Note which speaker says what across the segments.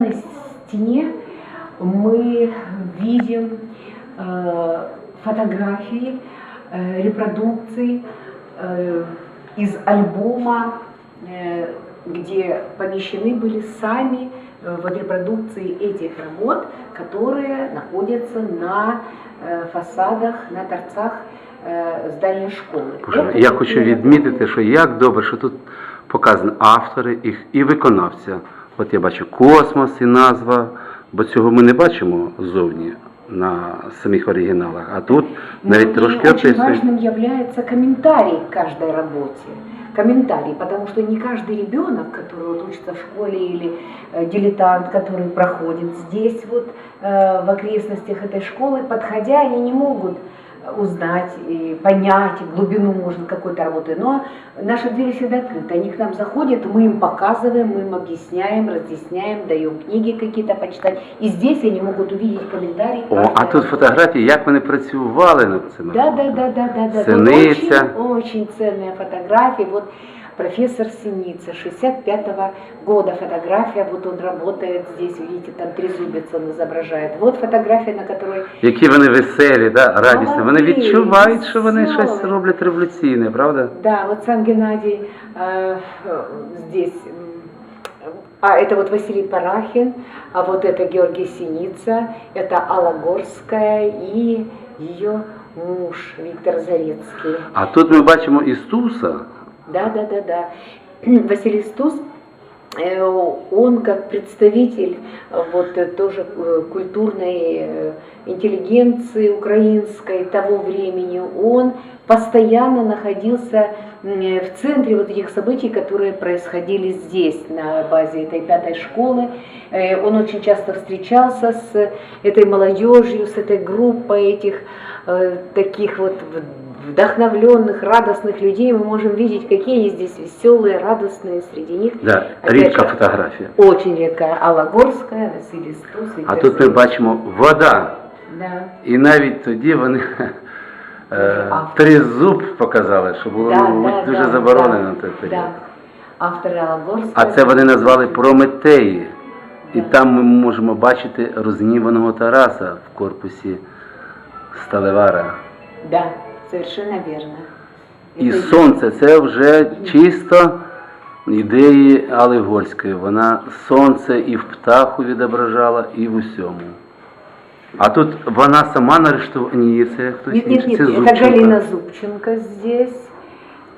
Speaker 1: На стене мы видим э, фотографии, э, репродукции э, из альбома, э, где помещены были сами э, вот репродукции этих работ, которые находятся на э, фасадах, на торцах э, здания школы.
Speaker 2: Боже,
Speaker 1: Это
Speaker 2: я хочу
Speaker 1: именно
Speaker 2: відмітити, що як добре, що тут показані автори їх і виконавця. От я бачу космос і назва, бо цього ми не бачимо ззовні на самих оригіналах. А тут
Speaker 1: Ну,
Speaker 2: навіть
Speaker 1: и
Speaker 2: трошки
Speaker 1: очень
Speaker 2: описують.
Speaker 1: важным является комментарий к каждой работе. Комментарий, потому что не каждый ребенок, который вот учится в школе или э, дилетант, который проходит здесь вот э, в окрестностях этой школы, подходя, они не могут э, узнать и понять глубину, может, какой-то работы. Но наши двери всегда открыты. Они к нам заходят, мы им показываем, мы им объясняем, разъясняем, даем книги какие-то почитать. И здесь они могут увидеть комментарий.
Speaker 2: О, а тут фотографії, як вони працювали над цим.
Speaker 1: да, да, да, да, да, да. Очень, очень ценные фотографии. Вот профессор Синица, 65-го года фотография, вот он работает здесь, видите, там трезубец он изображает. Вот фотография, на которой
Speaker 2: Які вони веселі, да, радісні. Вони
Speaker 1: Молоді,
Speaker 2: відчувають, що вони
Speaker 1: веселі.
Speaker 2: щось роблять революційне, правда?
Speaker 1: Да, вот сам Геннадий э, э, здесь. м, А это вот Василий Парахин, а вот это Георгий Синица, это Алла Горская и ее муж Виктор Зарецкий.
Speaker 2: А тут ми бачимо Ісуса,
Speaker 1: Да, да, да, да. Василий Стус, э, он как представитель э, вот э, тоже культурной интеллигенции украинской того времени, он постоянно находился в центре вот этих событий, которые происходили здесь, на базе этой пятой школы. Он очень часто встречался с этой молодежью, с этой группой этих таких вот вдохновленных, радостных людей. Мы можем видеть, какие они здесь веселые, радостные среди них.
Speaker 2: да,
Speaker 1: Опять
Speaker 2: рідка
Speaker 1: же,
Speaker 2: фотографія.
Speaker 1: Очень редкая Алла Горская, Василий Стус.
Speaker 2: А
Speaker 1: Виктор
Speaker 2: тут ми
Speaker 1: Зеленский.
Speaker 2: бачимо вода.
Speaker 1: Да.
Speaker 2: І навіть тоді вони е,
Speaker 1: Автор.
Speaker 2: тризуб показали, що було
Speaker 1: Да,
Speaker 2: ну,
Speaker 1: да,
Speaker 2: дуже
Speaker 1: да,
Speaker 2: заборонено
Speaker 1: да,
Speaker 2: на той період.
Speaker 1: Да. Автор Алла Горская.
Speaker 2: А це вони назвали Прометеї. І там ми можемо бачити розгніваного Тараса в корпусі Сталевара.
Speaker 1: Да, совершенно верно.
Speaker 2: І
Speaker 1: Это
Speaker 2: сонце це вже чисто ідеї Алегорської. Вона сонце і в птаху відображала, і в усьому. А тут вона сама на арештуванні, це хтось
Speaker 1: Нет, нет,
Speaker 2: інший,
Speaker 1: нет,
Speaker 2: це
Speaker 1: это
Speaker 2: Зубченко.
Speaker 1: Галина Зубченко здесь.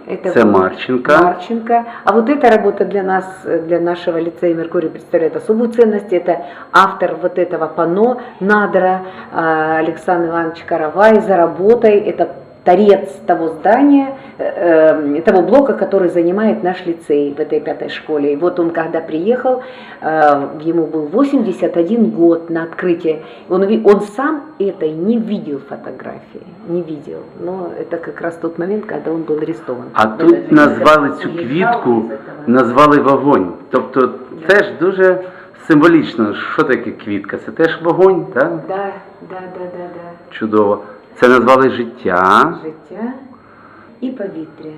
Speaker 1: Это
Speaker 2: Це
Speaker 1: вот
Speaker 2: Марченко.
Speaker 1: Марченко. А вот эта работа для нас, э, для нашего лицея Меркурий представляет особую ценность. Это автор вот этого пано Надра э, Александр Иванович Каравай за работой. Это торец того здания, э, э, того блока, который занимает наш лицей в этой пятой школе. И вот он, когда приехал, э, ему был 81 год на открытие. Он, уви- он сам этой не видел фотографии, не видел. Но это как раз тот момент, когда он был арестован.
Speaker 2: А
Speaker 1: Вот
Speaker 2: тут
Speaker 1: это-
Speaker 2: назвали цю квітку, назвали вогонь. Тобто теж дуже символічно, що таке квітка? Це теж вогонь, так?
Speaker 1: Да, да, да, да, да.
Speaker 2: Чудово. Це назвали життя
Speaker 1: Життя и повітря.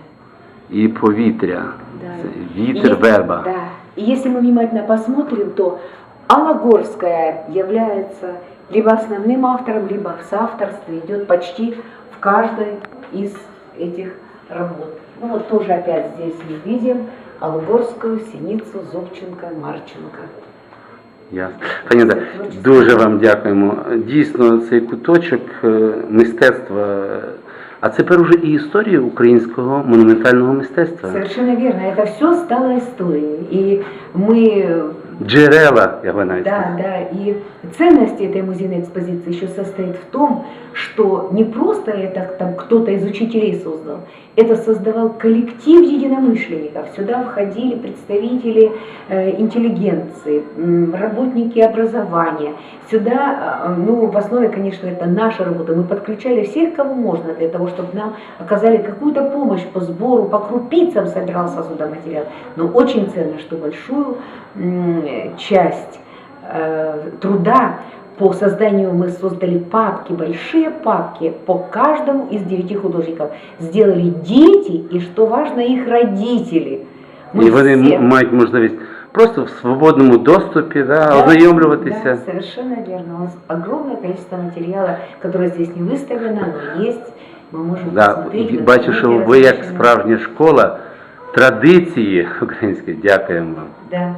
Speaker 2: і повітря.
Speaker 1: Да.
Speaker 2: Це
Speaker 1: И
Speaker 2: вітер,
Speaker 1: если-
Speaker 2: верба.
Speaker 1: Да. И если мы внимательно посмотрим, то Алла Горская является либо основным автором, либо в соавторстве идет почти в каждой из этих работ. Ну вот тоже опять здесь мы видим Аллу Горскую, Синицу, Зубченко, Марченко.
Speaker 2: Ясно. Пані Ольга, дуже вам дякуємо. Дійсно, цей куточок е, мистецтва. А це тепер уже і історія українського монументального мистецтва.
Speaker 1: Совершенно верно. Это все стало историей. И мы
Speaker 2: Джерела, я би навіть
Speaker 1: Да, да. И ценность этой музейной экспозиции еще состоит в том, что не просто это там кто-то из учителей создал, это создавал коллектив единомышленников. Сюда входили представители э, интеллигенции, м, работники образования. Сюда, э, ну, в основе, конечно, это наша работа. Мы подключали всех, кого можно, для того, чтобы нам оказали какую-то помощь по сбору, по крупицам собирался сюда материал. Но очень ценно, что большую м, часть э, труда по созданию мы создали папки, большие папки по каждому из девяти художников. Сделали дети и, что важно, их родители. Мы
Speaker 2: І вони м-
Speaker 1: все-
Speaker 2: мають можливість просто в свободному доступі, да,
Speaker 1: Да,
Speaker 2: ознайомлюватися.
Speaker 1: Да, совершенно верно. У нас огромное количество материала, которое здесь не выставлено, но есть. Мы можем
Speaker 2: Да,
Speaker 1: посмотреть.
Speaker 2: і
Speaker 1: на
Speaker 2: бачу, що
Speaker 1: документы
Speaker 2: ви як
Speaker 1: размещены.
Speaker 2: справжня школа традиції української, дякуємо вам.
Speaker 1: Да.